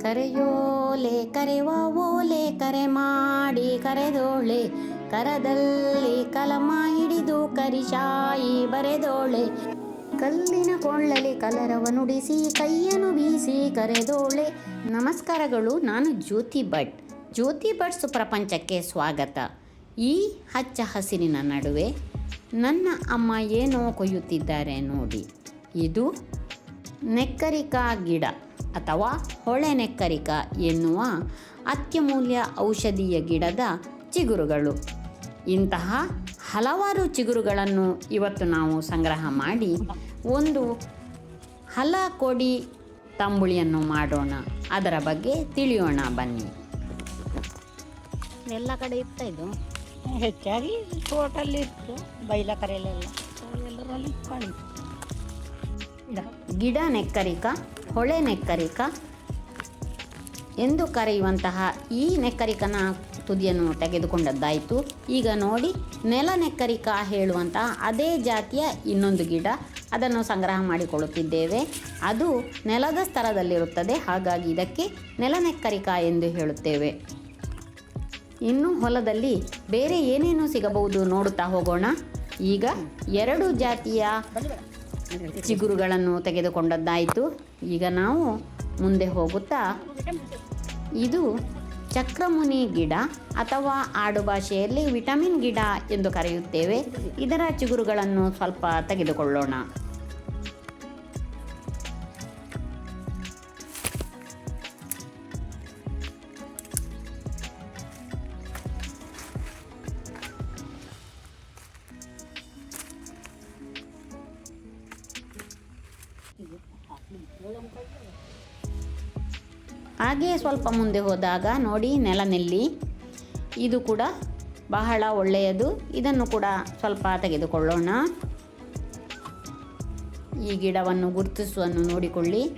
ಕರೆಯೋಲೆ ಕರೆವ ಓಲೆ ಕರೆ ಮಾಡಿ ಕರೆದೋಳೆ. ಕರದಲ್ಲಿ ಕಲಮ ಹಿಡಿದು ಕರಿಶಾಯಿ ಬರೆದೋಳೆ. ಕಲ್ಲಿನ ಕೊಳ್ಳಲಿ ಕಲರವ ನುಡಿಸಿ, ಕೈಯನ್ನು ಬೀಸಿ ಕರೆದೋಳೆ. ನಮಸ್ಕಾರಗಳು, ನಾನು ಜ್ಯೋತಿ ಭಟ್. ಜ್ಯೋತಿ ಭಟ್ಸ್ ಪ್ರಪಂಚಕ್ಕೆ ಸ್ವಾಗತ. ಈ ಹಚ್ಚ ಹಸಿರಿನ ನಡುವೆ ನನ್ನ ಅಮ್ಮ ಏನೋ ಕೊಯ್ಯುತ್ತಿದ್ದಾರೆ ನೋಡಿ. ಇದು ನೆಕ್ಕರಿಕಾ ಗಿಡ. ಅಥವಾ ಹೊಳೆ ನೆಕ್ಕರಿಕ ಎನ್ನುವ ಅತ್ಯಮೂಲ್ಯ ಔಷಧೀಯ ಗಿಡದ ಚಿಗುರುಗಳು. ಇಂತಹ ಹಲವಾರು ಚಿಗುರುಗಳನ್ನು ಇವತ್ತು ನಾವು ಸಂಗ್ರಹ ಮಾಡಿ ಒಂದು ಹಲ ಕೊಡಿ ತಂಬುಳಿಯನ್ನು ಮಾಡೋಣ. ಅದರ ಬಗ್ಗೆ ತಿಳಿಯೋಣ ಬನ್ನಿ. ಎಲ್ಲ ಕಡೆ ಇತ್ತ ಇದು? ಹೆಚ್ಚಾಗಿ ತೋಟಲ್ಲಿ ಇತ್ತು ಬೈಲ ಕರೆಯಲ್ಲೆಲ್ಲ. ಎಲ್ಲರಲ್ಲಿ ಗಿಡ ನೆಕ್ಕರಿಕ ಹೊಳೆ ನೆಕ್ಕರಿಕ ಎಂದು ಕರೆಯುವಂತಹ ಈ ನೆಕ್ಕರಿಕನ ತುದಿಯನ್ನು ತೆಗೆದುಕೊಂಡದ್ದಾಯಿತು. ಈಗ ನೋಡಿ, ನೆಲ ನೆಕ್ಕರಿಕ ಹೇಳುವಂತಹ ಅದೇ ಜಾತಿಯ ಇನ್ನೊಂದು ಗಿಡ. ಅದನ್ನು ಸಂಗ್ರಹ ಮಾಡಿಕೊಳ್ಳುತ್ತಿದ್ದೇವೆ. ಅದು ನೆಲದ ಸ್ಥಳದಲ್ಲಿರುತ್ತದೆ. ಹಾಗಾಗಿ ಇದಕ್ಕೆ ನೆಲ ನೆಕ್ಕರಿಕ ಎಂದು ಹೇಳುತ್ತೇವೆ. ಇನ್ನು ಹೊಲದಲ್ಲಿ ಬೇರೆ ಏನೇನು ಸಿಗಬಹುದು ನೋಡುತ್ತಾ ಹೋಗೋಣ. ಈಗ ಎರಡು ಜಾತಿಯ ಚಿಗುರುಗಳನ್ನು ತೆಗೆದುಕೊಂಡದ್ದಾಯಿತು. ಈಗ ನಾವು ಮುಂದೆ ಹೋಗುತ್ತಾ. ಇದು ಚಕ್ರಮುನಿ ಗಿಡ ಅಥವಾ ಆಡು ಭಾಷೆಯಲ್ಲಿ ವಿಟಮಿನ್ ಗಿಡ ಎಂದು ಕರೆಯುತ್ತೇವೆ. ಇದರ ಚಿಗುರುಗಳನ್ನು ಸ್ವಲ್ಪ ತೆಗೆದುಕೊಳ್ಳೋಣ. ಹಾಗೆಯೇ ಸ್ವಲ್ಪ ಮುಂದೆ ಹೋದಾಗ ನೋಡಿ ನೆಲನೆಲ್ಲಿ. ಇದು ಕೂಡ ಬಹಳ ಒಳ್ಳೆಯದು. ಇದನ್ನು ಕೂಡ ಸ್ವಲ್ಪ ತೆಗೆದುಕೊಳ್ಳೋಣ. ಈ ಗಿಡವನ್ನು ಗುರುತಿಸುವನ್ನು ನೋಡಿಕೊಳ್ಳಿ.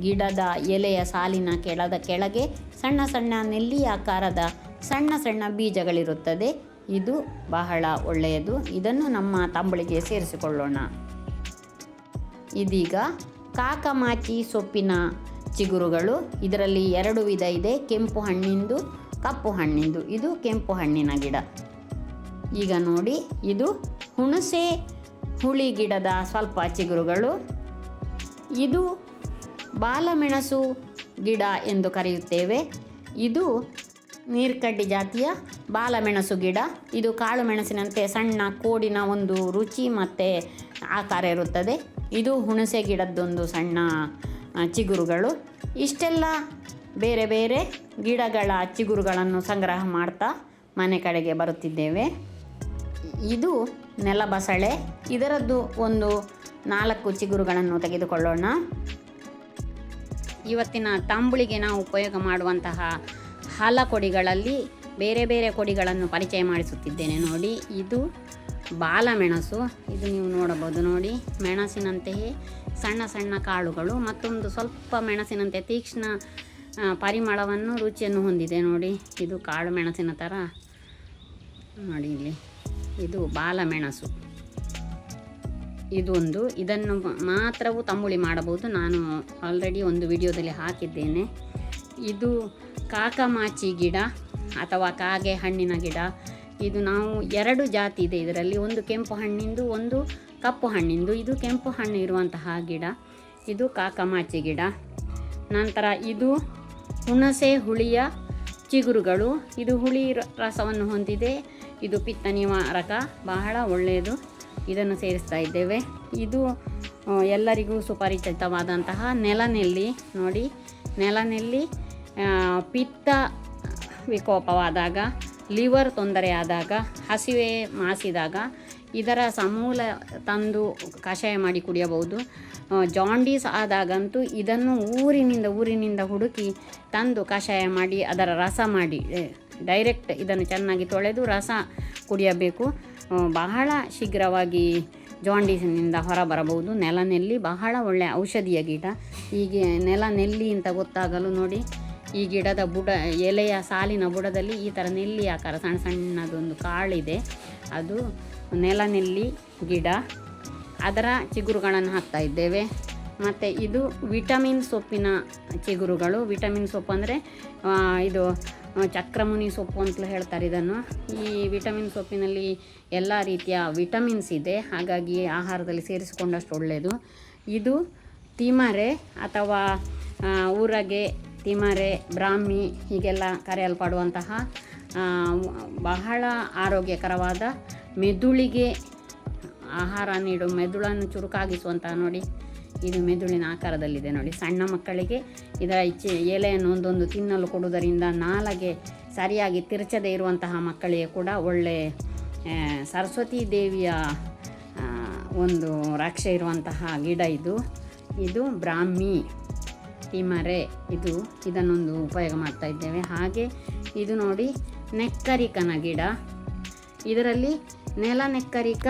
ಗಿಡದ ಎಲೆಯ ಸಾಲಿನ ಕೆಳದ ಕೆಳಗೆ ಸಣ್ಣ ಸಣ್ಣ ನೆಲ್ಲಿ ಆಕಾರದ ಸಣ್ಣ ಸಣ್ಣ ಬೀಜಗಳಿರುತ್ತದೆ. ಇದು ಬಹಳ ಒಳ್ಳೆಯದು. ಇದನ್ನು ನಮ್ಮ ತಂಬಳಿಗೆ ಸೇರಿಸಿಕೊಳ್ಳೋಣ. ಇದೀಗ ಕಾಕಮಾಚಿ ಸೊಪ್ಪಿನ ಚಿಗುರುಗಳು. ಇದರಲ್ಲಿ ಎರಡು ವಿಧ ಇದೆ. ಕೆಂಪು ಹಣ್ಣಿಂದು, ಕಪ್ಪು ಹಣ್ಣಿಂದು. ಇದು ಕೆಂಪು ಹಣ್ಣಿನ ಗಿಡ. ಈಗ ನೋಡಿ, ಇದು ಹುಣಸೆ ಹುಳಿ ಗಿಡದ ಸ್ವಲ್ಪ ಚಿಗುರುಗಳು. ಇದು ಬಾಲಮೆಣಸು ಗಿಡ ಎಂದು ಕರೆಯುತ್ತೇವೆ. ಇದು ನೀರ್ಕಡ್ಡಿ ಜಾತಿಯ ಬಾಲಮೆಣಸು ಗಿಡ. ಇದು ಕಾಳು ಮೆಣಸಿನಂತೆ ಸಣ್ಣ ಕೋಡಿನ ಒಂದು ರುಚಿ ಮತ್ತು ಆಕಾರ ಇರುತ್ತದೆ. ಇದು ಹುಣಸೆ ಗಿಡದ್ದೊಂದು ಸಣ್ಣ ಚಿಗುರುಗಳು. ಇಷ್ಟೆಲ್ಲ ಬೇರೆ ಬೇರೆ ಗಿಡಗಳ ಚಿಗುರುಗಳನ್ನು ಸಂಗ್ರಹ ಮಾಡ್ತಾ ಮನೆ ಕಡೆಗೆ ಬರುತ್ತಿದ್ದೇವೆ. ಇದು ನೆಲಬಸಳೆ. ಇದರದ್ದು ಒಂದು ನಾಲ್ಕು ಚಿಗುರುಗಳನ್ನು ತೆಗೆದುಕೊಳ್ಳೋಣ. ಇವತ್ತಿನ ತಂಬುಳಿಗೆ ನಾವು ಉಪಯೋಗ ಮಾಡುವಂತಹ ಹಲ ಕೊಡಿಗಳಲ್ಲಿ ಬೇರೆ ಬೇರೆ ಕೊಡಿಗಳನ್ನು ಪರಿಚಯ ಮಾಡಿಸುತ್ತಿದ್ದೇನೆ ನೋಡಿ. ಇದು ಬಾಲಮೆಣಸು ಇದು ನೀವು ನೋಡಬಹುದು ನೋಡಿ. ಮೆಣಸಿನಂತೆಯೇ ಸಣ್ಣ ಸಣ್ಣ ಕಾಳುಗಳು ಮತ್ತೊಂದು ಸ್ವಲ್ಪ ಮೆಣಸಿನಂತೆ ತೀಕ್ಷ್ಣ ಪರಿಮಳವನ್ನು ರುಚಿಯನ್ನು ಹೊಂದಿದೆ ನೋಡಿ. ಇದು ಕಾಳು ಮೆಣಸಿನ ಥರ ನೋಡಿ ಇಲ್ಲಿ. ಇದು ಬಾಲಮೆಣಸು ಇದೊಂದು. ಇದನ್ನು ಮಾತ್ರವೂ ತಂಬುಳಿ ಮಾಡಬಹುದು. ನಾನು ಆಲ್ರೆಡಿ ಒಂದು ವಿಡಿಯೋದಲ್ಲಿ ಹಾಕಿದ್ದೇನೆ. ಇದು ಕಾಕಮಾಚಿ ಗಿಡ ಅಥವಾ ಕಾಗೆ ಹಣ್ಣಿನ ಗಿಡ ಇದು ನಾವು ಎರಡು ಜಾತಿ ಇದೆ ಇದರಲ್ಲಿ. ಒಂದು ಕೆಂಪು ಹಣ್ಣಿಂದು, ಒಂದು ಕಪ್ಪು ಹಣ್ಣಿಂದು. ಇದು ಕೆಂಪು ಹಣ್ಣು ಇರುವಂತಹ ಗಿಡ. ಇದು ಕಾಕಮಾಚಿ ಗಿಡ. ನಂತರ ಇದು ಹುಣಸೆ ಹುಳಿಯ ಚಿಗುರುಗಳು. ಇದು ಹುಳಿ ರಸವನ್ನು ಹೊಂದಿದೆ. ಇದು ಪಿತ್ತ ನಿವಾರಕ ಬಹಳ ಒಳ್ಳೆಯದು. ಇದನ್ನು ಸೇರಿಸ್ತಾ ಇದ್ದೇವೆ. ಇದು ಎಲ್ಲರಿಗೂ ಸುಪರಿಚಿತವಾದಂತಹ ನೆಲನೆಲ್ಲಿ. ನೋಡಿ, ನೆಲನೆಲ್ಲಿ ಪಿತ್ತ ವಿಕೋಪವಾದಾಗ ಲಿವರ್ ತೊಂದರೆ ಆದಾಗ, ಹಸಿವೆ ಮಾಸಿದಾಗ ಇದರ ಸಮೂಲ ತಂದು ಕಷಾಯ ಮಾಡಿ ಕುಡಿಯಬಹುದು. ಜಾಂಡೀಸ್ ಆದಾಗಂತೂ ಇದನ್ನು ಊರಿನಿಂದ ಊರಿನಿಂದ ಹುಡುಕಿ ತಂದು ಕಷಾಯ ಮಾಡಿ, ಅದರ ರಸ ಮಾಡಿ ಡೈರೆಕ್ಟ್ ಇದನ್ನು ಚೆನ್ನಾಗಿ ತೊಳೆದು ರಸ ಕುಡಿಯಬೇಕು. ಬಹಳ ಶೀಘ್ರವಾಗಿ ಜಾಂಡೀಸಿನಿಂದ ಹೊರಬರಬಹುದು. ನೆಲನೆಲ್ಲಿ ಬಹಳ ಒಳ್ಳೆಯ ಔಷಧಿಯ ಗಿಡ ಹೀಗೆ ನೆಲನೆಲ್ಲಿ ಅಂತ ಗೊತ್ತಾಗಲು ನೋಡಿ. ಈ ಗಿಡದ ಬುಡ, ಎಲೆಯ ಸಾಲಿನ ಬುಡದಲ್ಲಿ ಈ ಥರ ನೆಲ್ಲಿ ಆಕಾರ, ಸಣ್ಣ ಸಣ್ಣದೊಂದು ಕಾಳಿದೆ. ಅದು ನೆಲನೆಲ್ಲಿ ಗಿಡ. ಅದರ ಚಿಗುರುಗಳನ್ನು ಹಾಕ್ತಾ ಇದ್ದೇವೆ. ಮತ್ತು ಇದು ವಿಟಮಿನ್ ಸೊಪ್ಪಿನ ಚಿಗುರುಗಳು. ವಿಟಮಿನ್ ಸೊಪ್ಪು ಅಂದರೆ ಇದು ಚಕ್ರಮುನಿ ಸೊಪ್ಪು ಅಂತಲೂ ಹೇಳ್ತಾರೆ ಇದನ್ನು. ಈ ವಿಟಮಿನ್ ಸೊಪ್ಪಿನಲ್ಲಿ ಎಲ್ಲ ರೀತಿಯ ವಿಟಮಿನ್ಸ್ ಇದೆ. ಹಾಗಾಗಿ ಆಹಾರದಲ್ಲಿ ಸೇರಿಸಿಕೊಂಡಷ್ಟು ಒಳ್ಳೆಯದು ಇದು ತಿಮರೆ ಅಥವಾ ಊರಗೆ ತಿಮರೆ, ಬ್ರಾಹ್ಮಿ ಹೀಗೆಲ್ಲ ಕರೆಯಲ್ಪಡುವಂತಹ ಬಹಳ ಆರೋಗ್ಯಕರವಾದ ಮೆದುಳಿಗೆ ಆಹಾರ ನೀಡು ಮೆದುಳನ್ನು ಚುರುಕಾಗಿಸುವಂತಹ ನೋಡಿ, ಇದು ಮೆದುಳಿನ ಆಕಾರದಲ್ಲಿದೆ ನೋಡಿ. ಸಣ್ಣ ಮಕ್ಕಳಿಗೆ ಇದರ ಇಚ್ಛೆ ಎಲೆಯನ್ನು ಒಂದೊಂದು ತಿನ್ನಲು ಕೊಡುವುದರಿಂದ ನಾಲಗೆ ಸರಿಯಾಗಿ ತಿರುಚದೇ ಇರುವಂತಹ ಮಕ್ಕಳಿಗೆ ಕೂಡ ಒಳ್ಳೆ ಸರಸ್ವತಿ ದೇವಿಯ ಒಂದು ರಕ್ಷೆ ಇರುವಂತಹ ಗಿಡ ಇದು. ಇದು ಬ್ರಾಹ್ಮಿ. ತಿಮರೆ ಇದು ಇದನ್ನೊಂದು ಉಪಯೋಗ ಮಾಡ್ತಾ ಇದ್ದೇವೆ. ಹಾಗೆ ಇದು ನೋಡಿ ನೆಕ್ಕರಿಕನ ಗಿಡ. ಇದರಲ್ಲಿ ನೆಲ ನೆಕ್ಕರಿಕ,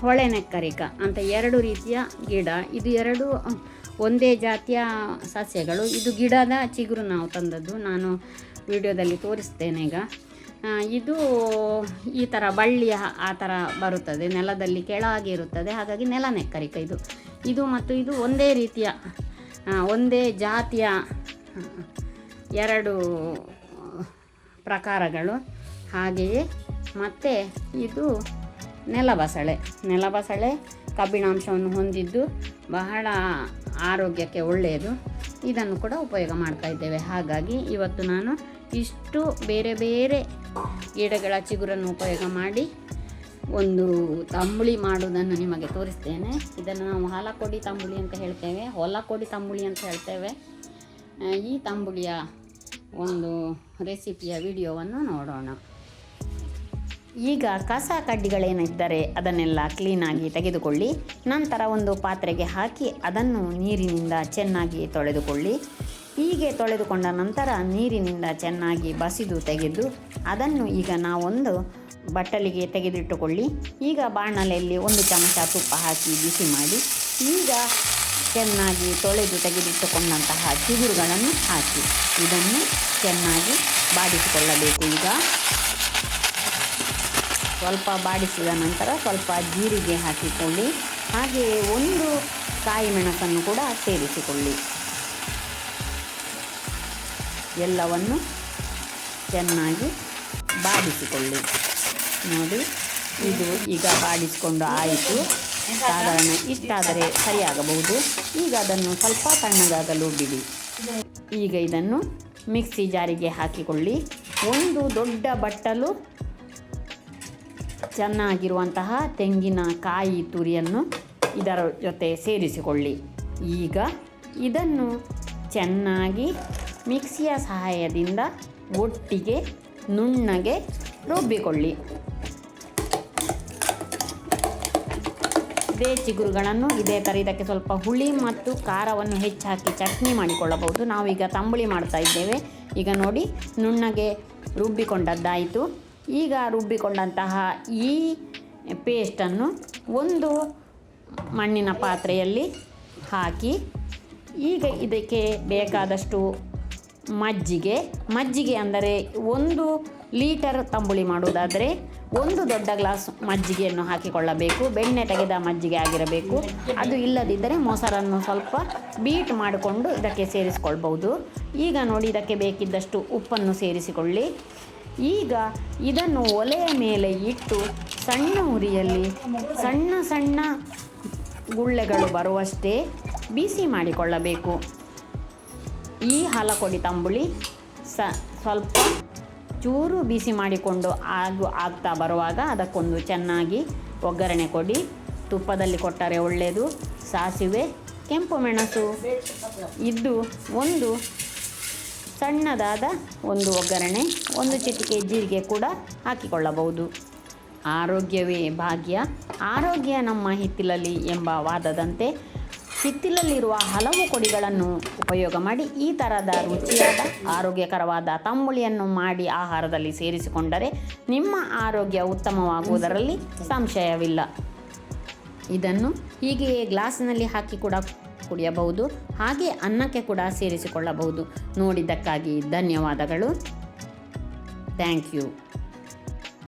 ಹೊಳೆ ನೆಕ್ಕರಿಕ ಅಂತ ಎರಡು ರೀತಿಯ ಗಿಡ. ಇದು ಎರಡು, ಒಂದೇ ಜಾತಿಯ ಸಸ್ಯಗಳು. ಇದು ಗಿಡದ ಚಿಗುರು ನಾವು ತಂದದ್ದು. ನಾನು ವಿಡಿಯೋದಲ್ಲಿ ತೋರಿಸ್ತೇನೆ ಈಗ. ಇದು ಈ ಥರ ಬಳ್ಳಿಯ ಆ ಥರ ಬರುತ್ತದೆ. ನೆಲದಲ್ಲಿ ಕೆಳಗೆ ಇರುತ್ತದೆ. ಹಾಗಾಗಿ ನೆಲ ನೆಕ್ಕರಿಕ ಇದು. ಇದು ಮತ್ತು ಇದು ಒಂದೇ ರೀತಿಯ ಒಂದೇ ಜಾತಿಯ ಎರಡು ಪ್ರಕಾರಗಳು. ಹಾಗೆಯೇ ಮತ್ತು ಇದು ನೆಲಬಸಳೆ. ನೆಲಬಸಳೆ ಕಬ್ಬಿಣಾಂಶವನ್ನು ಹೊಂದಿದ್ದು ಬಹಳ ಆರೋಗ್ಯಕ್ಕೆ ಒಳ್ಳೆಯದು. ಇದನ್ನು ಕೂಡ ಉಪಯೋಗ ಮಾಡ್ತಾ ಇದ್ದೇವೆ. ಹಾಗಾಗಿ ಇವತ್ತು ನಾನು ಇಷ್ಟು ಬೇರೆ ಬೇರೆ ಗಿಡಗಳ ಚಿಗುರನ್ನು ಉಪಯೋಗ ಮಾಡಿ ಒಂದು ತಂಬುಳಿ ಮಾಡೋದನ್ನು ನಿಮಗೆ ತೋರಿಸ್ತೇನೆ. ಇದನ್ನು ನಾವು ಹಾಲಕೊಡಿ ತಂಬುಳಿ ಅಂತ ಹೇಳ್ತೇವೆ. ಹೊಲಕೋಡಿ ತಂಬುಳಿ ಅಂತ ಹೇಳ್ತೇವೆ. ಈ ತಂಬುಳಿಯ ಒಂದು ರೆಸಿಪಿಯ ವಿಡಿಯೋವನ್ನು ನೋಡೋಣ. ಈಗ ಕಸ ಕಡ್ಡಿಗಳೇನಿದ್ದರೆ ಅದನ್ನೆಲ್ಲ ಕ್ಲೀನಾಗಿ ತೆಗೆದುಕೊಳ್ಳಿ. ನಂತರ ಒಂದು ಪಾತ್ರೆಗೆ ಹಾಕಿ ಅದನ್ನು ನೀರಿನಿಂದ ಚೆನ್ನಾಗಿ ತೊಳೆದುಕೊಳ್ಳಿ. ಹೀಗೆ ತೊಳೆದುಕೊಂಡ ನಂತರ ನೀರಿನಿಂದ ಚೆನ್ನಾಗಿ ಬಸಿದು ತೆಗೆದು ಅದನ್ನು ಈಗ ನಾವೊಂದು ಬಟ್ಟಲಿಗೆ ತೆಗೆದಿಟ್ಟುಕೊಳ್ಳಿ. ಈಗ ಬಾಣಲೆಯಲ್ಲಿ ಒಂದು ಚಮಚ ತುಪ್ಪ ಹಾಕಿ ಬಿಸಿ ಮಾಡಿ, ಈಗ ಚೆನ್ನಾಗಿ ತೊಳೆದು ತೆಗೆದಿಟ್ಟುಕೊಂಡಂತಹ ಚಿಗುರುಗಳನ್ನು ಹಾಕಿ. ಇದನ್ನು ಚೆನ್ನಾಗಿ ಬಾಡಿಸಿಕೊಳ್ಳಬೇಕು ಈಗ. ಸ್ವಲ್ಪ ಬಾಡಿಸಿದ ನಂತರ ಸ್ವಲ್ಪ ಜೀರಿಗೆ ಹಾಕಿಕೊಳ್ಳಿ. ಹಾಗೆಯೇ ಒಂದು ಕಾಯಿ ಮೆಣಸನ್ನು ಕೂಡ ಸೇರಿಸಿಕೊಳ್ಳಿ. ಎಲ್ಲವನ್ನು ಚೆನ್ನಾಗಿ ಬಾಡಿಸಿಕೊಳ್ಳಿ. ನೋಡಿ. ಇದು ಈಗ ಬಾಡಿಸಿಕೊಂಡು ಆಯಿತು. ಸಾಧಾರಣ ಇಷ್ಟಾದರೆ ಸರಿಯಾಗಬಹುದು. ಈಗ ಅದನ್ನು ಸ್ವಲ್ಪ ತಣ್ಣಗಾಗಲು ಬಿಡಿ. ಈಗ ಇದನ್ನು ಮಿಕ್ಸಿ ಜಾರಿಗೆ ಹಾಕಿಕೊಳ್ಳಿ. ಒಂದು ದೊಡ್ಡ ಬಟ್ಟಲು ಚೆನ್ನಾಗಿರುವಂತಹ ತೆಂಗಿನ ಕಾಯಿ ತುರಿಯನ್ನು ಇದರ ಜೊತೆ ಸೇರಿಸಿಕೊಳ್ಳಿ. ಈಗ ಇದನ್ನು ಚೆನ್ನಾಗಿ ಮಿಕ್ಸಿಯ ಸಹಾಯದಿಂದ ಒಟ್ಟಿಗೆ ನುಣ್ಣಗೆ ರುಬ್ಬಿಕೊಳ್ಳಿ. ಇದೇ, ಚಿಗುರುಗಳನ್ನು ಇದೇ. ಥರ ಇದಕ್ಕೆ ಸ್ವಲ್ಪ ಹುಳಿ ಮತ್ತು ಖಾರವನ್ನು ಹೆಚ್ಚು ಹಾಕಿ ಚಟ್ನಿ ಮಾಡಿಕೊಳ್ಳಬಹುದು. ನಾವೀಗ ತಂಬುಳಿ ಮಾಡ್ತಾ ಇದ್ದೇವೆ. ಈಗ ನೋಡಿ, ನುಣ್ಣಗೆ ರುಬ್ಬಿಕೊಂಡದ್ದಾಯಿತು. ಈಗ ರುಬ್ಬಿಕೊಂಡಂತಹ ಈ ಪೇಸ್ಟನ್ನು ಒಂದು ಮಣ್ಣಿನ ಪಾತ್ರೆಯಲ್ಲಿ ಹಾಕಿ, ಈಗ ಇದಕ್ಕೆ ಬೇಕಾದಷ್ಟು ಮಜ್ಜಿಗೆ. ಮಜ್ಜಿಗೆ ಅಂದರೆ ಒಂದು ಲೀಟರ್ ತಂಬುಳಿ ಮಾಡುವುದಾದರೆ ಒಂದು ದೊಡ್ಡ ಗ್ಲಾಸ್ ಮಜ್ಜಿಗೆಯನ್ನು ಹಾಕಿಕೊಳ್ಳಬೇಕು, ಬೆಣ್ಣೆ ತೆಗೆದ ಮಜ್ಜಿಗೆ ಆಗಿರಬೇಕು. ಅದು ಇಲ್ಲದಿದ್ದರೆ ಮೊಸರನ್ನು ಸ್ವಲ್ಪ ಬೀಟ್ ಮಾಡಿಕೊಂಡು ಇದಕ್ಕೆ ಸೇರಿಸಿಕೊಳ್ಬಹುದು. ಈಗ ನೋಡಿ, ಇದಕ್ಕೆ ಬೇಕಿದ್ದಷ್ಟು ಉಪ್ಪನ್ನು ಸೇರಿಸಿಕೊಳ್ಳಿ. ಈಗ ಇದನ್ನು ಒಲೆಯ ಮೇಲೆ ಇಟ್ಟು ಸಣ್ಣ ಉರಿಯಲ್ಲಿ ಸಣ್ಣ ಸಣ್ಣ ಗುಳ್ಳೆಗಳು ಬರುವಷ್ಟೇ ಬಿಸಿ ಮಾಡಿಕೊಳ್ಳಬೇಕು. ಈ ಹಲಕೊಡಿ ತಂಬುಳಿ ಸ, ಸ್ವಲ್ಪ ಚೂರು ಬಿಸಿ ಮಾಡಿಕೊಂಡು ಆಗು ಆಗ್ತಾ ಬರುವಾಗ ಅದಕ್ಕೊಂದು ಚೆನ್ನಾಗಿ ಒಗ್ಗರಣೆ ಕೊಡಿ. ತುಪ್ಪದಲ್ಲಿ ಕೊಟ್ಟರೆ ಒಳ್ಳೆಯದು ಸಾಸಿವೆ, ಕೆಂಪು ಮೆಣಸು ಇದ್ದು ಒಂದು ಸಣ್ಣದಾದ ಒಂದು ಒಗ್ಗರಣೆ. ಒಂದು ಚಿಟಿಕೆ ಜೀರಿಗೆ ಕೂಡ ಹಾಕಿಕೊಳ್ಳಬಹುದು. ಆರೋಗ್ಯವೇ ಭಾಗ್ಯ. ಆರೋಗ್ಯ ನಮ್ಮ ಹಿತ್ತಿಲಲ್ಲಿ ಎಂಬ ವಾದದಂತೆ ಹಿತ್ತಿಲಲ್ಲಿರುವ ಹಲವು ಕೊಡಿಗಳನ್ನು ಉಪಯೋಗ ಮಾಡಿ ಈ ಥರದ ರುಚಿಯಾದ, ಆರೋಗ್ಯಕರವಾದ ತಂಬುಳಿಯನ್ನು ಮಾಡಿ ಆಹಾರದಲ್ಲಿ ಸೇರಿಸಿಕೊಂಡರೆ ನಿಮ್ಮ ಆರೋಗ್ಯ ಉತ್ತಮವಾಗುವುದರಲ್ಲಿ ಸಂಶಯವಿಲ್ಲ. ಇದನ್ನು ಹೀಗೆಯೇ ಗ್ಲಾಸ್ನಲ್ಲಿ ಹಾಕಿ ಕೂಡ ಕುಡಿಯಬಹುದು, ಹಾಗೆ ಅನ್ನಕ್ಕೆ ಕೂಡ ಸೇರಿಸಿಕೊಳ್ಳಬಹುದು. ನೋಡಿದ್ದಕ್ಕಾಗಿ ಧನ್ಯವಾದಗಳು. Thank you.